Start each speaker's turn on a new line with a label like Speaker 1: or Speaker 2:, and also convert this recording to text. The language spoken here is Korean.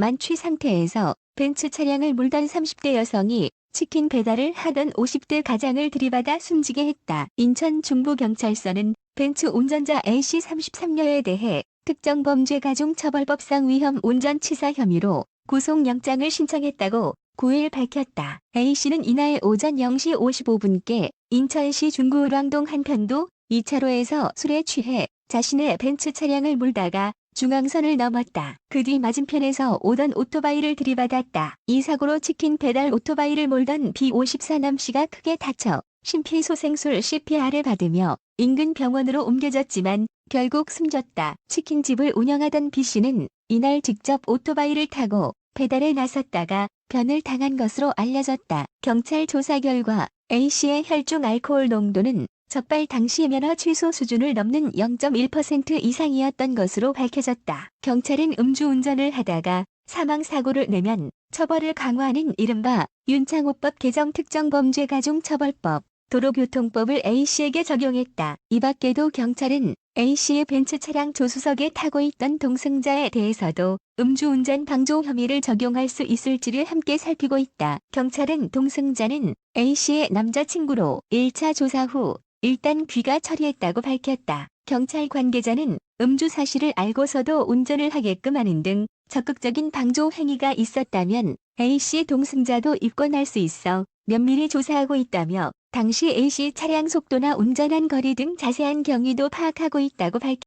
Speaker 1: 만취 상태에서 벤츠 차량을 몰던 30대 여성이 치킨 배달을 하던 50대 가장을 들이받아 숨지게 했다. 인천 중부경찰서는 벤츠 운전자 A씨 33녀에 대해 특정 범죄 가중 처벌법상 위험 운전치사 혐의로 구속영장을 신청했다고 9일 밝혔다. A씨는 이날 오전 0시 55분께 인천시 중구 울왕동 한편도 2차로에서 술에 취해 자신의 벤츠 차량을 몰다가 중앙선을 넘었다. 그 뒤 맞은편에서 오던 오토바이를 들이받았다. 이 사고로 치킨 배달 오토바이를 몰던 B54 남 씨가 크게 다쳐 심폐소생술 CPR을 받으며 인근 병원으로 옮겨졌지만 결국 숨졌다. 치킨집을 운영하던 B 씨는 이날 직접 오토바이를 타고 배달에 나섰다가 변을 당한 것으로 알려졌다. 경찰 조사 결과 A씨의 혈중 알코올 농도는 적발 당시 면허 취소 수준을 넘는 0.1% 이상이었던 것으로 밝혀졌다. 경찰은 음주운전을 하다가 사망사고를 내면 처벌을 강화하는 이른바 윤창호법 개정 특정범죄가중처벌법 도로교통법을 A씨에게 적용했다. 이 밖에도 경찰은 A씨의 벤츠 차량 조수석에 타고 있던 동승자에 대해서도 음주운전 방조 혐의를 적용할 수 있을지를 함께 살피고 있다. 경찰은 동승자는 A씨의 남자친구로 1차 조사 후 일단 귀가 처리했다고 밝혔다. 경찰 관계자는 음주 사실을 알고서도 운전을 하게끔 하는 등 적극적인 방조 행위가 있었다면 A씨 동승자도 입건할 수 있어 면밀히 조사하고 있다며 당시 A씨 차량 속도나 운전한 거리 등 자세한 경위도 파악하고 있다고 밝혔다.